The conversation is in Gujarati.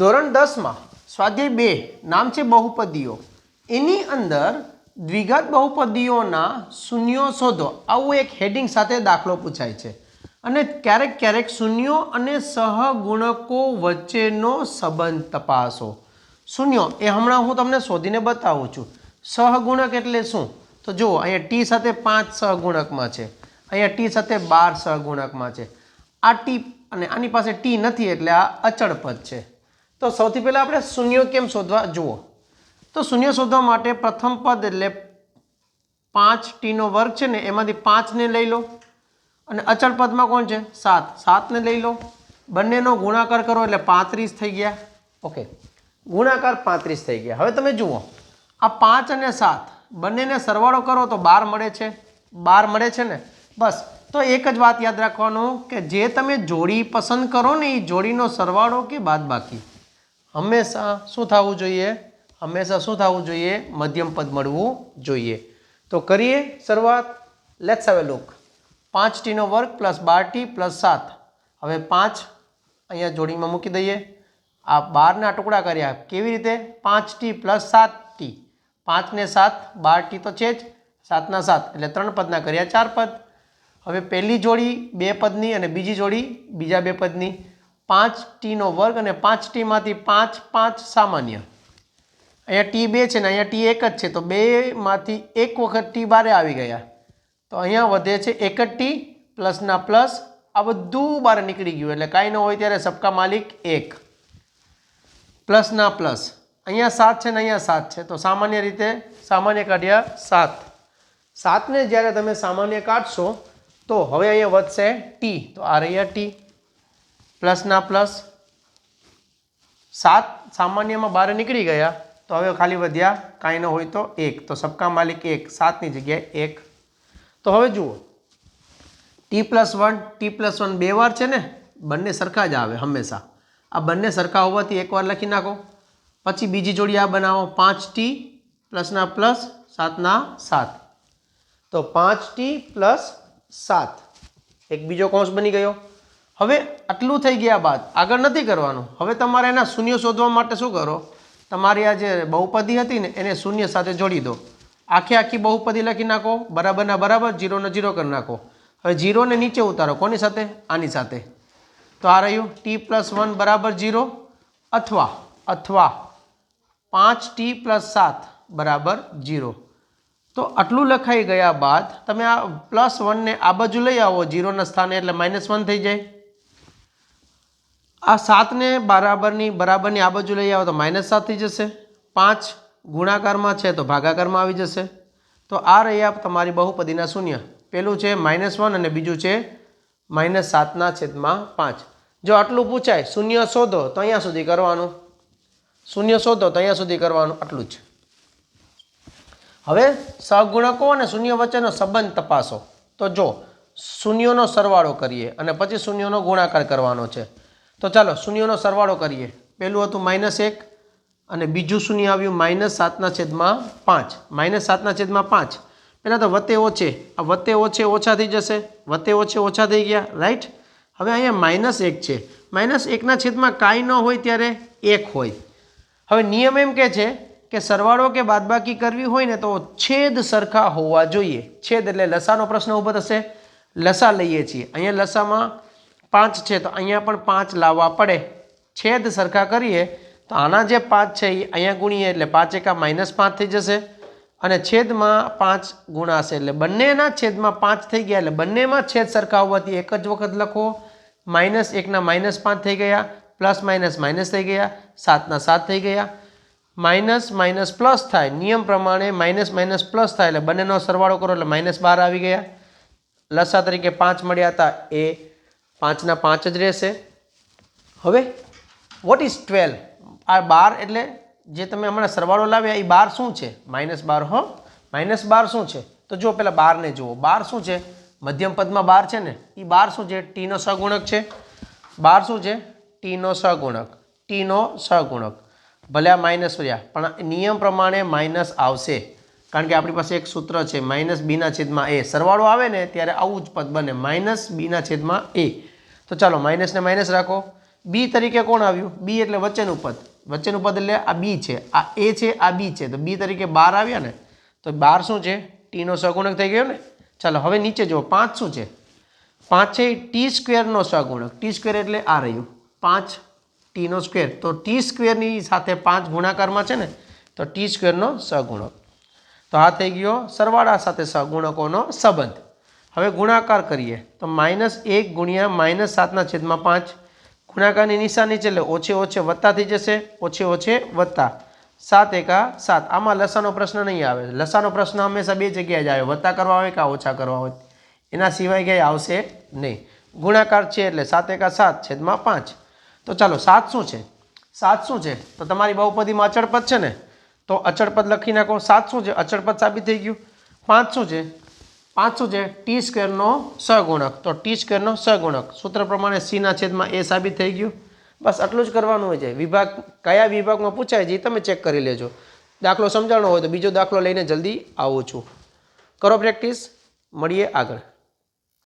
ધોરણ દસમાં સ્વાધ્યાય બે નામ છે બહુપદીઓ. એની અંદર દ્વિઘાત બહુપદીઓના શૂન્યો શોધો. આવું એક હેડિંગ સાથે દાખલો પૂછાય છે. અને ક્યારેક ક્યારેક શૂન્યો અને સહગુણકો વચ્ચેનો સંબંધ તપાસો. શૂન્યો, એ હમણાં હું તમને શોધીને બતાવું છું. સહગુણક એટલે શું? તો જુઓ, અહીંયા ટી સાથે પાંચ સહગુણકમાં છે. અહીંયા ટી સાથે બાર સહગુણકમાં છે. આ ટી અને આની પાસે ટી નથી એટલે આ અચળ પદ છે. તો સૌથી પહેલાં આપણે શૂન્ય કેમ શોધવા જુઓ. તો શૂન્ય શોધવા માટે પ્રથમ પદ એટલે પાંચ ટીનો વર્ગ છે ને, એમાંથી પાંચને લઈ લો. અને અચળ પદમાં કોણ છે? સાત. સાતને લઈ લો. બંનેનો ગુણાકાર કરો એટલે પાંત્રીસ થઈ ગયા. ઓકે ગુણાકાર પાંત્રીસ થઈ ગયા. હવે તમે જુઓ. આ પાંચ અને સાત, બંનેને સરવાળો કરો તો બાર મળે છે. બાર મળે છે ને? બસ. તો એક જ વાત યાદ રાખવાનું કે જે તમે જોડી પસંદ કરો ને, એ જોડીનો સરવાળો કે બાદબાકી? હંમેશા શું થવું જોઈએ? હંમેશા શું થવું જોઈએ? મધ્યમ પદ મળવું જોઈએ. તો કરીએ શરૂઆત. લેટ્સ હવે લુક પાંચ ટીનો વર્ગ પ્લસ બાર ટી પ્લસ સાત. હવે પાંચ અહીંયા જોડીમાં મૂકી દઈએ. આ બારના ટુકડા કર્યા. કેવી રીતે? પાંચ ટી પ્લસ સાત ટી. પાંચને સાત, બાર ટી તો છે જ. સાતના સાત. એટલે ત્રણ પદના કર્યા ચાર પદ. હવે પહેલી જોડી બે પદની અને બીજી જોડી બીજા બે પદની. પાંચ ટીનો વર્ગ અને પાંચ ટીમાંથી પાંચ પાંચ સામાન્ય. અહીંયા ટી બે છે ને અહીંયા ટી એક જ છે, તો બેમાંથી એક વખત ટી બારે આવી ગયા. તો અહીંયા વધે છે એક જ ટી પ્લસના પ્લસ, આ બધું બહાર નીકળી ગયું, એટલે કાંઈ ન હોય ત્યારે સબકા માલિક એક. પ્લસના પ્લસ, અહીંયા સાત છે ને અહીંયા સાત છે, તો સામાન્ય રીતે સામાન્ય કાઢ્યા સાત. સાતને જ્યારે તમે સામાન્ય કાઢશો, તો હવે અહીંયા વધશે ટી, તો આ રહ્યા ટી. પ્લસના પ્લસ સાત સામાન્યમાં બહાર નીકળી ગયા. તો હવે ખાલી વધ્યા. કાંઈ ન હોય તો એક. તો સબકા માલિક એક. સાતની જગ્યાએ એક. તો હવે જુઓ. T plus one T plus one બે વાર છે ને બંને સરખા જ આવે હંમેશા. આ બંને સરખા હોવાથી એકવાર લખી નાખો. પછી બીજી જોડી આ બનાવો. પાંચ ટી પ્લસના પ્લસ સાતના સાત. તો પાંચ ટી પ્લસ સાત. એક બીજો કૌંસ બની ગયો. હવે આટલું થઈ ગયા બાદ આગળ નથી કરવાનું. હવે તમારે એના શૂન્ય શોધવા માટે શું કરો? તમારી આ જે બહુપદી હતી ને, એને શૂન્ય સાથે જોડી દો. આખી આખી બહુપદી લખી નાખો. બરાબરના બરાબર જીરોને જીરો કરી નાખો. હવે જીરોને નીચે ઉતારો. કોની સાથે? આની સાથે. તો આ રહ્યું. ટી પ્લસ વન બરાબર જીરો. અથવા અથવા પાંચ ટી પ્લસ સાત બરાબર જીરો. તો આટલું લખાઈ ગયા બાદ તમે આ પ્લસ વનને આ બાજુ લઈ આવો. જીરોના સ્થાને એટલે માઇનસ વન થઈ જાય. આ સાતને બરાબરની બરાબરની આ બાજુ લઈ આવો તો માઇનસ સાત થઈ જશે. પાંચ ગુણાકારમાં છે તો ભાગાકારમાં આવી જશે. તો આ રહ્યા તમારી બહુપદીના શૂન્ય. પેલું છે માઇનસ વન અને બીજું છે માઇનસ સાતના છેદમાં પાંચ. જો આટલું પૂછાય, શૂન્ય શોધો તો અહીંયા સુધી કરવાનું. શૂન્ય શોધો તો અહીંયા સુધી કરવાનું, આટલું જ. હવે સહગુણકો અને શૂન્ય વચ્ચેનો સંબંધ તપાસો. તો જો શૂન્યોનો સરવાળો કરીએ અને પછી શૂન્યોનો ગુણાકાર કરવાનો છે. તો ચાલો શૂન્યોનો સરવાળો કરીએ. પહેલું હતું માઇનસ એક અને બીજું શૂન્ય આવ્યું માઇનસ સાતના છેદમાં પાંચ. માઇનસ સાતના છેદમાં પાંચ. પહેલાં તો વત્તે ઓછે. આ વત્તે ઓછે ઓછા થઈ જશે. વત્તે ઓછે ઓછા થઈ ગયા. રાઈટ? હવે અહીંયા માઇનસ એક છે. માઇનસ એકના છેદમાં કાંઈ ન હોય ત્યારે એક હોય. હવે નિયમ એમ કે છે કે સરવાળો કે બાદબાકી કરવી હોય ને તો છેદ સરખા હોવા જોઈએ. છેદ એટલે લસાનો પ્રશ્ન ઊભો થશે. લસા લઈએ છીએ. અહીંયા લસામાં પાંચ છે, તો અહીંયા પણ પાંચ લાવવા પડે. છેદ સરખા કરીએ, તો આના જે પાંચ છે એ અહીંયા ગુણીએ, એટલે પાંચ એકા માઇનસ પાંચ થઈ જશે. અને છેદમાં પાંચ ગુણાશે, એટલે બંનેના છેદમાં પાંચ થઈ ગયા, એટલે બંનેમાં છેદ સરખા હોવાથી એક જ વખત લખો. માઇનસ એકના માઇનસ પાંચ થઈ ગયા, પ્લસ માઇનસ માઇનસ થઈ ગયા, સાતના સાત થઈ ગયા. માઇનસ માઇનસ પ્લસ થાય, નિયમ પ્રમાણે માઇનસ માઇનસ પ્લસ થાય, એટલે બંનેનો સરવાળો કરો, એટલે માઇનસ બાર આવી ગયા. લસા તરીકે પાંચ મળ્યા હતા, એ પાંચના પાંચ જ રહેશે. હવે વોટ ઇઝ ટ્વેલ્વ આ બાર એટલે જે તમે હમણાં સરવાળો લાવ્યા એ બાર શું છે? માઇનસ બાર, હો? માઇનસ બાર શું છે? તો જો પહેલાં બારને જુઓ. બાર શું છે? મધ્યમ પદમાં બાર છે ને એ બાર શું છે? ટીનો સગુણક છે. બાર શું છે? ટીનો સગુણક. ટીનો સગુણક. ભલે આ માઇનસ રહ્યા, પણ નિયમ પ્રમાણે માઇનસ આવશે. કારણ કે આપણી પાસે એક સૂત્ર છે, માઇનસ બીના છેદમાં એ. સરવાળો આવે ને, ત્યારે આવું જ પદ બને. માઇનસ બીના છેદમાં એ. તો ચાલો માઇનસને માઇનસ રાખો. બી તરીકે કોણ આવ્યું? બી એટલે વચ્ચેનું પદ. વચ્ચેનું પદ એટલે આ બી છે. આ એ છે, આ બી છે. તો બી તરીકે બાર આવ્યા ને, તો બાર શું છે? ટીનો સગુણક થઈ ગયો ને? ચાલો, હવે નીચે જુઓ. પાંચ શું છે? પાંચ છે ટી સ્ક્વેરનો સગુણક. ટી સ્ક્વેર એટલે આ રહ્યું. પાંચ ટીનો સ્ક્વેર તો ટી સ્ક્વેરની સાથે પાંચ ગુણાકારમાં છે ને, તો ટી સ્ક્વેરનો સગુણક. તો આ થઈ ગયો સરવાળા સાથે સગુણકોનો સંબંધ. હવે ગુણાકાર કરીએ. તો માઇનસ એક ગુણ્યા માઇનસ સાતના છેદમાં પાંચ. ગુણાકારની નિશાની છે એટલે ઓછે ઓછે વત્તા થઈ જશે. ઓછે ઓછે વત્તા. સાત એકા સાત. આમાં લસાનો પ્રશ્ન નહીં આવે. લસાનો પ્રશ્ન હંમેશા બે જગ્યાએ જ આવે. વત્તા કરવા હોય કે ઓછા કરવા હોય. એના સિવાય ક્યાંય આવશે નહીં. ગુણાકાર છે એટલે સાત એકા સાત છેદમાં પાંચ. તો ચાલો, સાત શું છે? સાત શું છે? તો તમારી બહુપદીમાં અચળપદ છે ને? તો અચળપદ લખી નાખો. સાત શું છે? અચળપદ સાબિત થઈ ગયું. પાંચ શું છે? પાંચ શું છે ટી સ્ક્વેરનો સગુણક તો ટી સ્ક્વેરનો સગુણક સૂત્ર પ્રમાણે સીના છેદમાં એ સાબિત થઈ ગયું. બસ આટલું જ કરવાનું હોય છે. વિભાગ કયા વિભાગમાં પૂછાય છે એ તમે ચેક કરી લેજો. દાખલો સમજાણો હોય તો બીજો દાખલો લઈને જલ્દી આવું છું. કરો પ્રેક્ટિસ મળીએ આગળ.